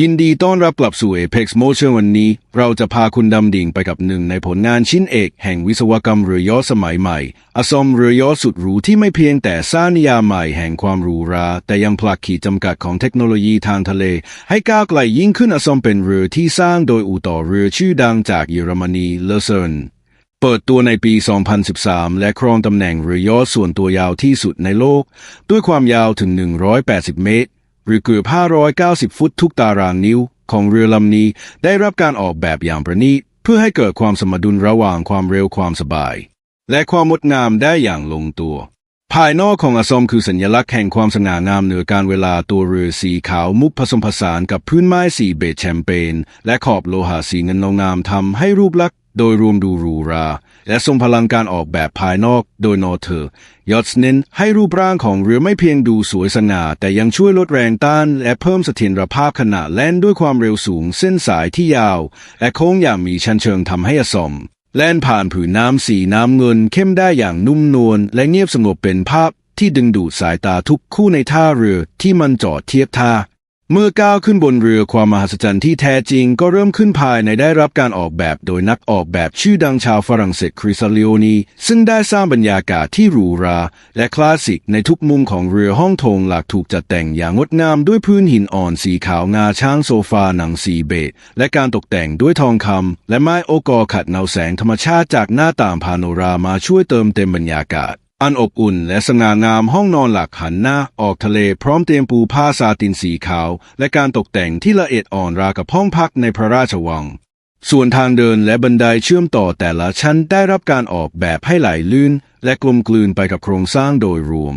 ยินดีต้อนรับกลับสู่ Apex Motion วันนี้ เราจะพาคุณดำดิ่งไปกับหนึ่งในผลงานชิ้นเอก แห่งวิศวกรรมเรือยอสมัยใหม่อสมเรือยอสุดหรูที่ไม่เพียงแต่สร้างนิยามใหม่แห่งความหรูหรา แต่ยังผลักขีดจำกัดของเทคโนโลยีทางทะเล ให้ก้าวไกลยิ่งขึ้นอสมเป็นเรือที่สร้างโดยอู่ต่อเรือชื่อดังจากเยอรมนีเลเซนเปิดตัวในปี 2013 และครองตำแหน่งเรือยอส่วนตัวยาวที่สุดในโลก ด้วยความยาวถึง 180 เมตร หรือเกือบ 590 ฟุตทุกตารางนิ้วของเรือลำนี้ได้รับการออกแบบอย่างประณีตเพื่อให้เกิดความสมดุลระหว่างความเร็วความสบาย และความงดงามได้อย่างลงตัว ภายนอกของอสมคือสัญลักษณ์แห่งความสง่างามเหนือการเวลาตัวเรือสีขาวมุกผสมผสานกับพื้นไม้สีเบจแชมเปญและขอบโลหะสีเงินเงงามทำให้รูปลักษณ์ โดยรวมดูหรูหรา และทรงพลังการออกแบบภายนอกโดยนอเธอร์ยอทเน้นให้รูปร่างของเรือไม่เพียงดูสวยสง่าแต่ยังช่วยลดแรงต้าน และเพิ่มเสถียรภาพขณะแล่นด้วยความเร็วสูงเส้นสายที่ยาว และโค้งอย่างมีชันเชิงทำให้อสมแล่นผ่านผืนน้ำสีน้ำเงินเข้มได้อย่างนุ่มนวลและเงียบสงบเป็นภาพที่ดึงดูดสายตาทุกคู่ในท่าเรือที่มันจอดเทียบท่า เมื่อก้าวขึ้นบนเรือความมหัศจรรย์ที่แท้จริงก็เริ่มขึ้นภายในได้รับการออกแบบโดยนักออกแบบชื่อดังชาวฝรั่งเศสคริซาลิโอนี ซึ่งได้สร้างบรรยากาศที่หรูหรา และคลาสสิกในทุกมุมของเรือห้องโถงหลักถูกจัดแต่งอย่างงดงามด้วยพื้นหินอ่อนสีขาวงาช้างโซฟาหนังสีเบจและการตกแต่งด้วยทองคำและไม้โอกอขัดเงาแสงธรรมชาติจากหน้าต่างพาโนรามาช่วยเติมเต็มบรรยากาศ อันอบอุ่นและสง่างามห้องนอนหลักหันหน้าออกทะเลพร้อมเตรียมปูผ้าซาตินสีขาว และการตกแต่งที่ละเอียดอ่อนราวกับห้องพักในพระราชวัง ส่วนทางเดินและบันไดเชื่อมต่อแต่ละชั้นได้รับการออกแบบให้ไหลลื่น และกลมกลืนไปกับโครงสร้างโดยรวม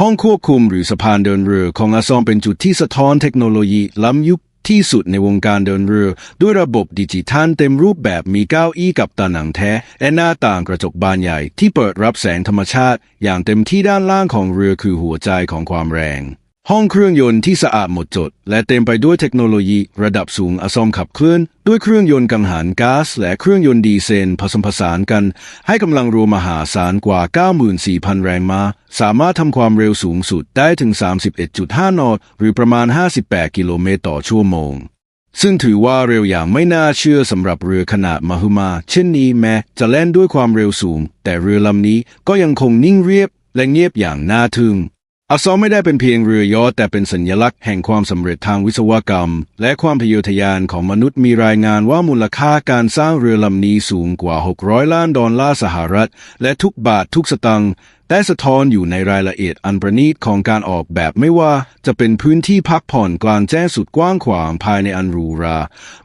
ห้องควบคุมหรือสะพานเดินเรือของอาซอมเป็นจุดที่สะท้อนเทคโนโลยีล้ำยุค ที่สุดในวงการเดินเรือ ด้วยระบบดิจิทัลเต็มรูปแบบมีเก้าอี้กับตาหนังแท้ และหน้าต่างกระจกบานใหญ่ที่เปิดรับแสงธรรมชาติ อย่างเต็มที่ด้านล่างของเรือคือหัวใจของความแรง ห้องเครื่องยนต์ที่สะอาดหมดจด และเต็มไปด้วยเทคโนโลยีระดับสูงอาซอมขับเคลื่อน ด้วยเครื่องยนต์กังหันก๊าซและเครื่องยนต์ดีเซลผสมผสานกัน ให้กำลังรวมมหาศาลกว่า 94,000 แรงม้าสามารถทำความเร็วสูงสุดได้ถึง 31.5 นอตหรือประมาณ 58 กิโลเมตรต่อชั่วโมง ซึ่งถือว่าเร็วอย่างไม่น่าเชื่อสำหรับเรือขนาดมหึมา เช่นนี้แม้จะแล่นด้วยความเร็วสูง แต่เรือลำนี้ก็ยังคงนิ่งเรียบและเงียบอย่างน่าทึ่ง อาซอมไม่ได้เป็นเพียงเรือยอชต์แต่เป็นสัญลักษณ์แห่งความสำเร็จทางวิศวกรรม และความทะเยอทะยานของมนุษย์มีรายงานว่ามูลค่าการสร้างเรือลำนี้สูงกว่า 600 ล้านดอลลาร์สหรัฐ และทุกบาททุกสตังค์ได้สะท้อนอยู่ในรายละเอียดอันประณีตของการออกแบบไม่ว่าจะเป็นพื้นที่พักผ่อนกลางแจ้งสุดกว้างขวางภายในอันรูรา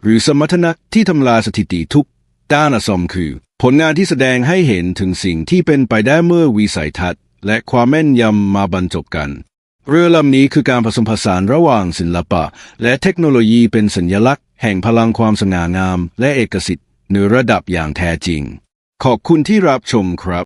หรือสมรรถนะที่ทำลายสถิติทุกด้านอาซอมคือ ผลงานที่แสดงให้เห็นถึงสิ่งที่เป็นไปได้เมื่อวิสัยทัศน์ และความแม่นยำมาบรรจบกัน เรือลำนี้คือการผสมผสานระหว่างศิลปะ และเทคโนโลยีเป็นสัญลักษณ์ แห่งพลังความสง่างาม และเอกสิทธิ์เหนือระดับอย่างแท้จริง ขอบคุณที่รับชมครับ